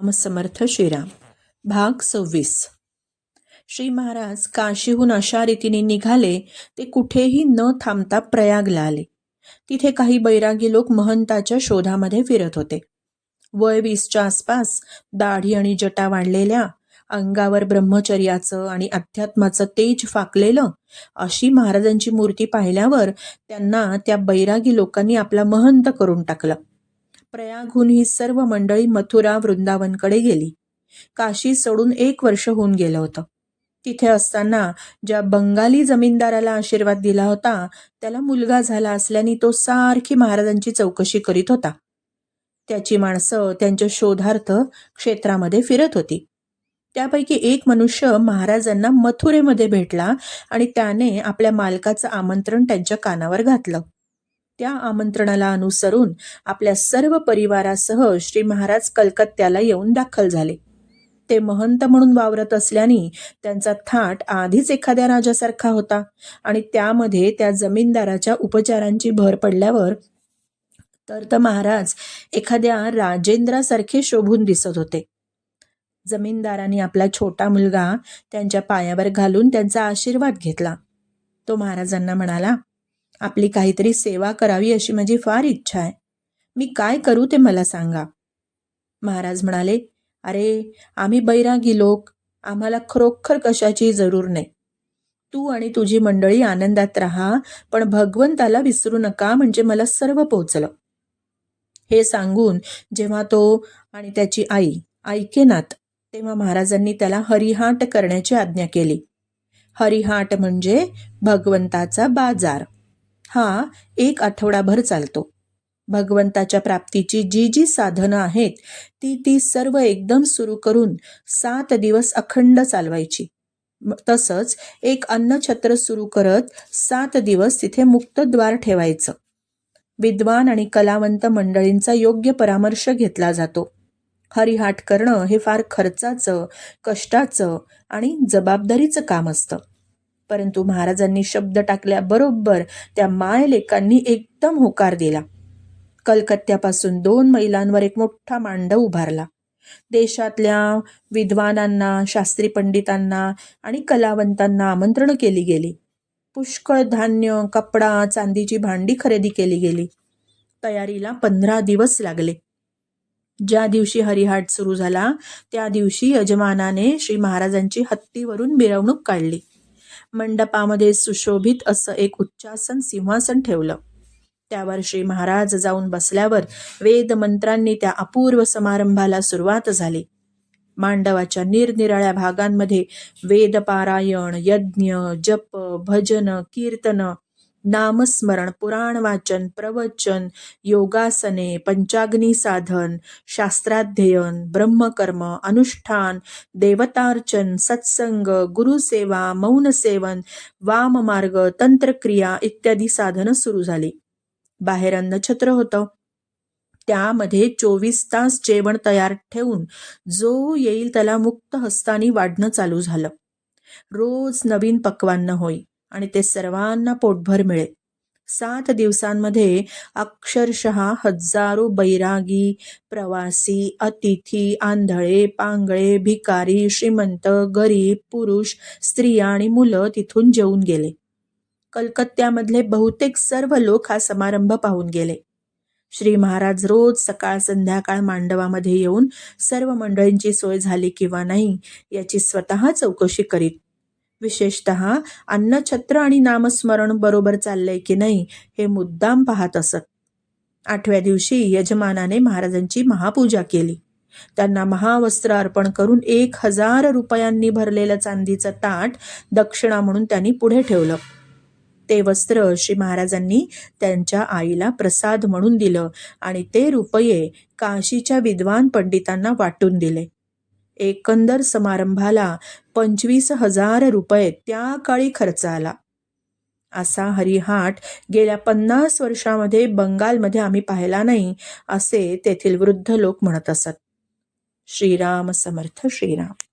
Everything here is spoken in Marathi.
समर्थ श्रीराम. भाग सव्वीस. श्री महाराज काशीहून अशा रीतीने निघाले ते कुठेही न थांबता प्रयागला आले. तिथे काही बैरागी लोक महंताच्या शोधामध्ये फिरत होते. वय वीसच्या आसपास दाढी आणि जटा वाढलेल्या अंगावर ब्रह्मचर्याचं आणि अध्यात्माचं तेज फाकलेलं अशी महाराजांची मूर्ती पाहिल्यावर त्यांना त्या बैरागी लोकांनी आपला महंत करून टाकलं. प्रयागहून ही सर्व मंडळी मथुरा वृंदावनकडे गेली. काशी सोडून एक वर्ष होऊन गेलं होतं. तिथे असताना ज्या बंगाली जमीनदाराला आशीर्वाद दिला होता त्याला मुलगा झाला असल्याने तो सारखी महाराजांची चौकशी करीत होता. त्याची माणसं त्यांच्या शोधार्थ क्षेत्रामध्ये फिरत होती. त्यापैकी एक मनुष्य महाराजांना मथुरेमध्ये भेटला आणि त्याने आपल्या मालकाचं आमंत्रण त्यांच्या कानावर घातलं. त्या आमंत्रणाला अनुसरून आपल्या सर्व परिवारासह श्री महाराज कलकत्त्याला येऊन दाखल झाले. ते महंत म्हणून वावरत असल्याने त्यांचा थाट आधीच एखाद्या राजासारखा होता आणि त्यामध्ये त्या जमीनदाराच्या उपचारांची भर पडल्यावर तर तर महाराज एखाद्या राजेंद्रासारखे शोभून दिसत होते. जमीनदाराने आपला छोटा मुलगा त्यांच्या पायावर घालून त्यांचा आशीर्वाद घेतला. तो महाराजांना म्हणाला आपली काहीतरी सेवा करावी अशी माझी फार इच्छा आहे. मी काय करू ते मला सांगा. महाराज म्हणाले अरे आम्ही बैरागी लोक. आम्हाला खरोखर कशाची जरूर नाही. तू आणि तुझी मंडळी आनंदात राहा पण भगवंताला विसरू नका म्हणजे मला सर्व पोचलं. हे सांगून जेव्हा तो आणि त्याची आई ऐकेनात तेव्हा महाराजांनी त्याला हरिहाट करण्याची आज्ञा केली. हरिहाट म्हणजे भगवंताचा बाजार. हा एक आठवडाभर चालतो. भगवंताच्या प्राप्तीची जी जी साधनं आहेत ती ती सर्व एकदम सुरू करून सात दिवस अखंड चालवायची. तसंच एक अन्नछत्र सुरू करत सात दिवस तिथे मुक्तद्वार ठेवायचं. विद्वान आणि कलावंत मंडळींचा योग्य परामर्श घेतला जातो. हरिहाट करणं हे फार खर्चाचं कष्टाचं आणि जबाबदारीचं काम असतं. परंतु महाराजांनी शब्द टाकल्याबरोबर त्या मायलेकांनी एकदम होकार दिला. कलकत्त्यापासून दोन मैलांवर एक मोठा मांडव उभारला. देशातल्या विद्वानांना शास्त्री पंडितांना आणि कलावंतांना आमंत्रण केली गेली. पुष्कळ धान्य कपडा चांदीची भांडी खरेदी केली गेली. तयारीला पंधरा दिवस लागले. ज्या दिवशी हरिहाट सुरू झाला त्या दिवशी यजमानाने श्री महाराजांची हत्तीवरून मिरवणूक काढली. मंडपामध्ये सुशोभित असं एक उच्चासन सिंहासन ठेवलं. त्यावर श्री महाराज जाऊन बसल्यावर वेद मंत्रांनी त्या अपूर्व समारंभाला सुरुवात झाली. मांडवाच्या निरनिराळ्या भागांमध्ये वेदपारायण यज्ञ जप भजन कीर्तन नामस्मरण पुराण वाचन प्रवचन योगासने पंचाग्नी साधन शास्त्राध्ययन ब्रह्मकर्म अनुष्ठान देवतार्चन सत्संग गुरुसेवा मौनसेवन वाममार्ग तंत्रक्रिया इत्यादी साधनं सुरू झाली. बाहेर अन्नछत्र होतं. त्यामध्ये चोवीस तास जेवण तयार ठेवून जो येईल त्याला मुक्त हस्तानी वाढणं चालू झालं. रोज नवीन पक्वान्न होई आणि ते सर्वांना पोटभर मिळे सात दिवसांमध्ये अक्षरशः हजारो बैरागी प्रवासी अतिथी आंधळे पांगळे भिकारी श्रीमंत गरीब पुरुष स्त्रिया आणि मुलं तिथून जेवून गेले. कलकत्त्यामधले बहुतेक सर्व लोक हा समारंभ पाहून गेले. श्री महाराज रोज सकाळ संध्याकाळ मांडवामध्ये येऊन सर्व मंडळींची सोय झाली किंवा नाही याची स्वतः चौकशी करीत विशेषत अन्नछत्र आणि नामस्मरण बरोबर चाललंय की नाही हे मुद्दाम पाहत असत. आठव्या दिवशी यजमानाने महाराजांची महापूजा केली. त्यांना महावस्त्र अर्पण करून एक हजार रुपयांनी भरलेलं चांदीचं ताट दक्षिणा म्हणून त्यांनी पुढे ठेवलं. ते वस्त्र श्री महाराजांनी त्यांच्या आईला प्रसाद म्हणून दिलं आणि ते रुपये काशीच्या विद्वान पंडितांना वाटून दिले. एकंदर समारंभाला पंचवीस हजार रुपये त्या काळी खर्च आला. असा हरिहाट गेल्या पन्नास वर्षामध्ये बंगालमध्ये आम्ही पाहिला नाही असे तेथील वृद्ध लोक म्हणत असत. श्रीराम समर्थ श्रीराम.